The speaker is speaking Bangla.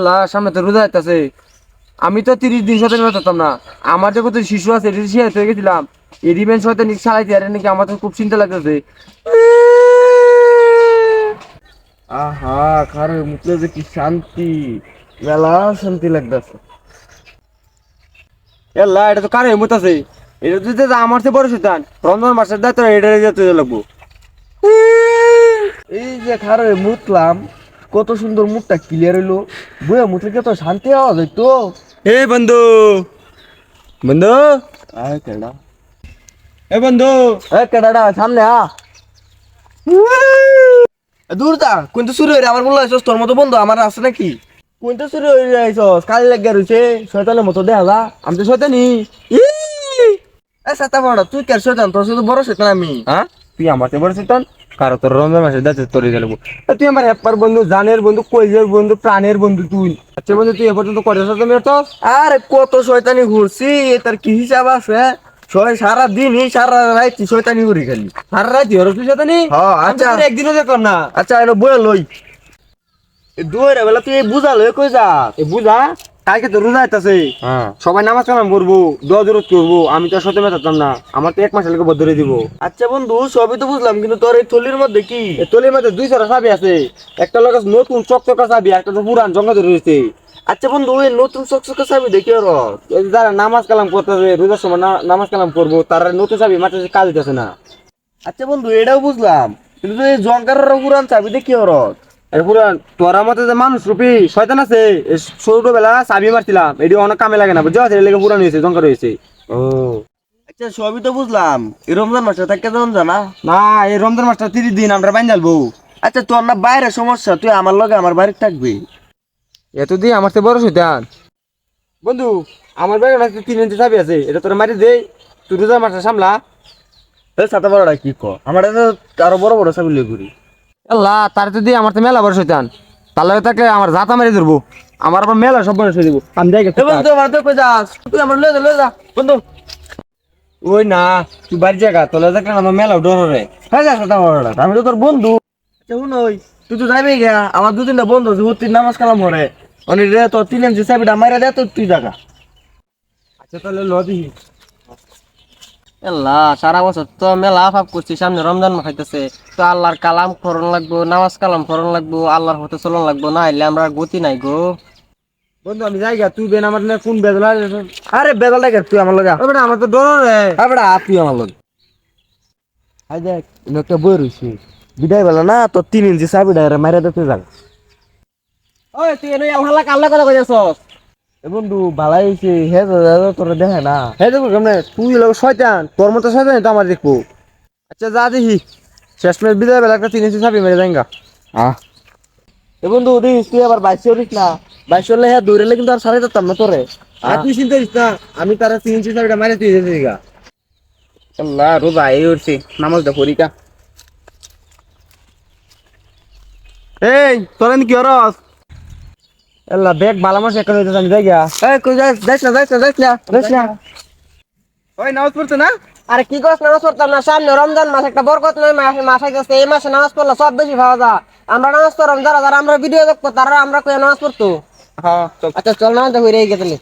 আল্লাহ সামনে তো রোজা যাইতেছে আমি তো তিরিশ দিন সাথে পারতাম না। আমার যে কত শিশু আছে এটা শিয়াতে হয়ে গেছিলাম। রিভেন্স হয়তো নিক চালাইতে আরে নাকি আমার তো খুব চিন্তা লাগতেছে। আহা খারে মুখলে যে কি শান্তি। মেলা শান্তি লাগতেছে। এল্লা এটা তো কারে মত আছে। এটা তো যে আমার চেয়ে বড় শৈতান রমজান মাসের দায়িত্ব এটা যেতে লাগবো। এই যে খারে মুতলাম কত সুন্দর মুখটা ক্লিয়ার হইল। বইয়া মুখে কত শান্তি আওয়াজ হইতো? এ বন্ধু বন্ধু। আয় কেডা। এ বন্ধু। এ কেডাটা সামনে আ। দূর যা কোনটা শুরু হইরে আমার বললা তোর মতো বন্ধু আমার আছে নাকি? কোনটা শুরু হইরে আইছস কাল লাগিয়া রইছে শয়তানের মতো দেখা যা আমি তো শয়তানি। এ সাতা বড় তুই কে শয়তান? তোর শুধু বড় শয়তান আমি। হ্যাঁ? তুই আমার চেয়ে শয়তান কারও তোর রমজান মাসে দাঁতে তোর গেলবো তুই আমার হেপ্পার বন্ধু জানের বন্ধু কইজের বন্ধু প্রাণের বন্ধু তুই। আচ্ছা বন্ধু তুই এ পর্যন্ত করে তুমি তো আরে কত শয়তানি ঘুরছি তার কি হিসাব আছে ছয় সারা দিন এই সারা রাত শয়তানি করি খালি। সারা রাত হরস তুই শয়তানি? হ্যাঁ আচ্ছা। একদিনও দেখলাম না। আচ্ছা এনো বই লই। দুয়ারে বেলা তুই বুঝা লই কই যা? এ বুঝা? কালকে তো রোজা আইতাছে। সবাই নামাজ কালাম করব দোয়া করব আমি তো সত্যি মেতাতাম না। আমার তো এক মাস লেগে বদ্ধ দিব। আচ্ছা বন্ধু সবই তো বুঝলাম কিন্তু তোর এই থলির মধ্যে কি? এই থলির মধ্যে দুই চাবি আছে। একটা লোক নতুন চকচকা চাবি একটা তো পুরান জঙ্গা ধরে রয়েছে। আচ্ছা বন্ধু ওই নতুন চকচকা চাবি দেখি এই যে যারা নামাজ কালাম করতেছে রোজার সময় নামাজ কালাম করব তারা নতুন চাবি মাঠে কাজ দিতেছে না। আচ্ছা বন্ধু এটাও বুঝলাম। কিন্তু এই জঙ্কারের পুরান চাবি দেখি পুরান তোরা মতে যে মানুষ রূপী শয়তান আছে এই ছোটবেলা চাবি মারছিলাম এটি অনেক কামে লাগে না বুঝছ? এর লেগে পুরান হয়েছে জঙ্কার হয়েছে। ও। আচ্ছা সবই তো বুঝলাম। এই রমজান মাসে থাকে যেমন জানা না? এই রমজান মাসটা তিরিশ দিন আমরা বাইন জ্বালবো। আচ্ছা তোর না বাইরে সমস্যা তুই আমার লগে আমার বাড়ি থাকবি। এত দিয়ে আমার তো বড় শৈতান বন্ধু আমার ব্যাগে না তিন ইঞ্চি চাবি আছে এটা তোরা মারি দে তুই রোজার মাসটা সামলা। সাথে বড়টা কি ক আমার আরও বড় বড় চাবি লই ঘুরি। আল্লাহ তার তো দিয়ে আমার তো মেলা বড় শৈতান তার লগে থাকলে আমার জাতা মারি ধরবো। আমার আবার মেলা সব বড় দিব আমি যাই এ বন্ধু আমার তো কই যাস? তুই আমার লয়ে যা লয়ে যা বন্ধু। ওই না তুই বাড়ি জায়গা তোলা থাকলে আমার মেলা ডর রে হ্যাঁ যা সাথে আমি তো তোর বন্ধু। আচ্ছা শুন ওই তুই তো যাবি গিয়া আমার দু তিনটা বন্ধু আছে হুতির নামাজ কালাম হরে অনি রে তোর তিন ইঞ্চি চাবিটা মাইরা দে তো তুই জাগা আচ্ছা তাহলে ল আল্লাহ সারা বছর তো মেলা আফাপ করছি সামনে রমজান মাস তো আল্লাহর কালাম ফরন লাগবো নামাজ কালাম ফরন লাগবো আল্লাহর হতে চলন লাগবো না হইলে আমরা গতি নাই গো। বন্ধু আমি যাই গা তুই বেন আমার না কোন বেদলা আরে বেদাল লাগে তুই আমার লগে ওই আমার তো ডর রে। আবড়া তুই আমার লগে। আই দেখ। একটা বই রইছে। বিদায় বেলা না তোর তিন ইঞ্চি চাবিটা রে মাইরা দে তুই ওই তুই এনে আল্লাহ আল্লাহ কথা কইছস বন্ধু ভালাই হইছে হে দাদা তোর দেখে না। হে দেখো কেমনে? তুই লোক শয়তান তোর মতো শয়তান তো আমার দেখব। আচ্ছা যা দেখি। শেষ মেশ বিদায় বেলা একটা তিন ইঞ্চি চাবি মেরে যাইগা আহ। এ বন্ধু দিস তুই আবার বাইশ উঠিস না? বাইশ হলে হ্যাঁ দৌড়ালে কিন্তু আর সারাই যেতাম না তোরে আর তুই চিন্তা করিস না আমি তারা তিন ইঞ্চি চাবিটা মারে তুই যেতে দিগা আল্লাহ রোজা এই উঠছি নামাজ দা পড়িকা এই তোরা কি হরস? আল্লাহ ব্যাগ বালা মাস এখন হইতে আমি যাই গা। এই কই যাস যাইস না যাইস না যাইস না। যাইস না। ওই নামাজ পড়তে না? আরে কি কস নামাজ পড়তাম না? সামনে রমজান মাস একটা বরকত নয় মাস মাস আইতেছে এই মাসে নামাজ পড়লে সব বেশি পাওয়া যায়। আমরা নামাজ যারা যারা আমরা ভিডিও দেখব তারা আমরা কই নামাজ পড়তো। হ্যাঁ আচ্ছা চল নামাজ দেখো রে গেতলে